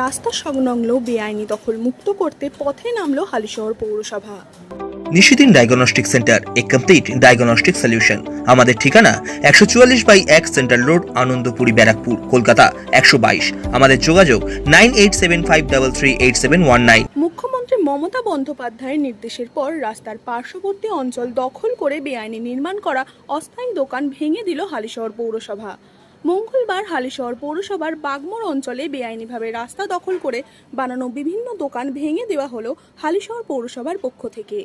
রাস্তা সংলগ্ন বেআইনি দখল মুক্ত করতে পথে নামলো হালিশহর পৌরসভা। নিশিদিন ডায়াগনস্টিক সেন্টার এ কমপ্লিট ডায়াগনস্টিক সলিউশন আমাদের ঠিকানা একশো চুয়াল্লিশ বাই এক সেন্ট্রাল রোড আনন্দপুরি ব্যারাকপুর কলকাতা একশো বাইশ। আমাদের যোগাযোগ nine eight seven five double three eight seven one nine. মুখ্যমন্ত্রী মমতা বন্দ্যোপাধ্যায়ের নির্দেশের পর রাস্তার পার্শ্ববর্তী অঞ্চল দখল করে বেআইনি নির্মাণ করা অস্থায়ী দোকান ভেঙে দিল হালিশহর পৌরসভা। মঙ্গলবার হালিশহর পৌরসভার বাগমোড় অঞ্চলে বেআইনিভাবে রাস্তা দখল করে বানানো বিভিন্ন দোকান ভেঙে দেওয়া হলো হালিশহর পৌরসভার পক্ষ থেকে।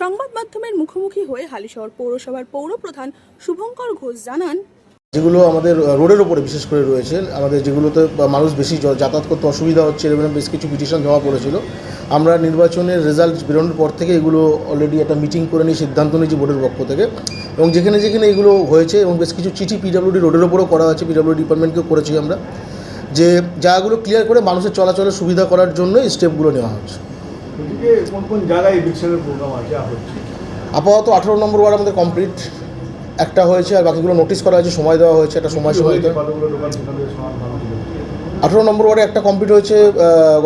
সংবাদ মাধ্যমের মুখোমুখি হয়ে হালিশহর পৌরসভার পৌরপ্রধান শুভঙ্কর ঘোষ জানান, যেগুলো আমাদের রোডের ওপরে বিশেষ করে রয়েছে, আমাদের যেগুলোতে মানুষ বেশি যাতায়াত করতে অসুবিধা হচ্ছে এরকম বেশ কিছু পিটিশন জমা পড়েছিল। আমরা নির্বাচনের রেজাল্ট বেরোনোর পর থেকে এগুলো অলরেডি একটা মিটিং করে নিয়ে সিদ্ধান্ত নিয়েছি বোর্ডের পক্ষ থেকে। এবং যেখানে যেখানে এগুলো হয়েছে এবং বেশ কিছু চিঠি পিডাব্লিউডি রোডের ওপরেও করা হয়েছে পিডাব্লিউডি ডিপার্টমেন্টকেও করেছি আমরা যে জায়গাগুলো ক্লিয়ার করে মানুষের চলাচলের সুবিধা করার জন্য এই স্টেপগুলো নেওয়া হচ্ছে। আপাতত আঠারো নম্বর ওয়ার্ড আমাদের কমপ্লিট একটা হয়েছে আর বাকিগুলো নোটিশ করা হয়েছে সময় দেওয়া হয়েছে একটা সময় সময় ছিল আঠেরো নম্বর ওয়ার্ডে একটা কমপ্লিট হয়েছে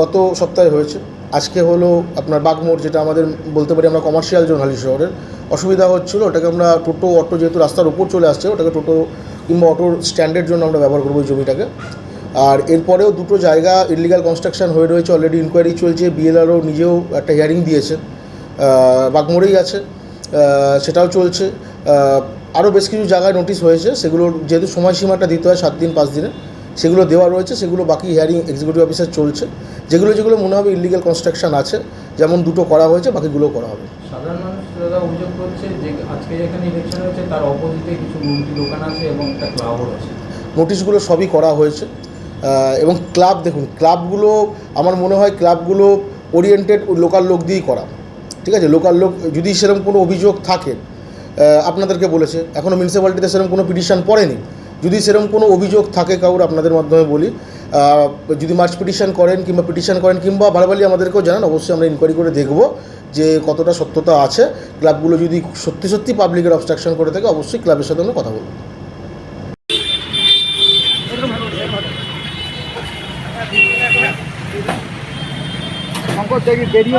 গত সপ্তাহে হয়েছে। আজকে হলো আপনার বাগমোড় যেটা আমাদের বলতে পারি আমরা কমার্শিয়াল জোন হালি শহরের। অসুবিধা হচ্ছিল, ওটাকে আমরা টোটো, অটো যেহেতু রাস্তার উপর চলে আসছে, ওটাকে টোটো কিংবা অটোর স্ট্যান্ডের জন্য আমরা ব্যবহার করব ওই জমিটাকে। আর এরপরেও দুটো জায়গা ইলিগাল কনস্ট্রাকশন হয়ে রয়েছে অলরেডি ইনকোয়ারি চলছে বিএলআরও নিজেও একটা হিয়ারিং দিয়েছে বাগমোড়েই আছে সেটাও চলছে। আরও বেশ কিছু জায়গায় নোটিশ হয়েছে সেগুলোর যেহেতু সময়সীমাটা দিতে হয় সাত দিন, পাঁচ দিনে, সেগুলো দেওয়া রয়েছে, সেগুলো বাকি হিয়ারিং এক্সিকিউটিভ অফিসার চলছে। যেগুলো যেগুলো মনে হবে ইলিগাল কনস্ট্রাকশন আছে, যেমন দুটো করা হয়েছে বাকিগুলো করা হবে। সাধারণ দাদা অভিযোগ করছে যে আজকে যেখানে ইলেকশন হয়েছে, তার অপোজিটে কিছু মুরগি দোকান আছে এবং একটা ক্লাবও আছে নোটিশগুলো সবই করা হয়েছে। এবং ক্লাব দেখুন ক্লাবগুলো আমার মনে হয় ক্লাবগুলো ওরিয়েন্টেড লোকাল লোক দিয়েই করা। ঠিক আছে? লোকাল লোক, যদি সেরকম কোনো অভিযোগ থাকে আপনাদেরকে বলেছে এখনও মিউনিসিপ্যালিটিতে সেরকম কোনো পিটিশন পড়েনি। যদি সেরকম কোনো অভিযোগ থাকে কাউর, আপনাদের মাধ্যমে বলি যদি মার্চ পিটিশন করেন কিংবা পিটিশন করেন কিংবা বারবারই আমাদেরকেও জানান, অবশ্যই আমরা ইনকোয়ারি করে দেখব। যে কতটা সত্যতা আছে, ক্লাবগুলো যদি সত্যি সত্যি পাবলিকের অবস্ট্রাকশন করে থাকে, অবশ্যই ক্লাবের সাথে আমরা কথা বলব। সংকট থেকে বেরিয়ে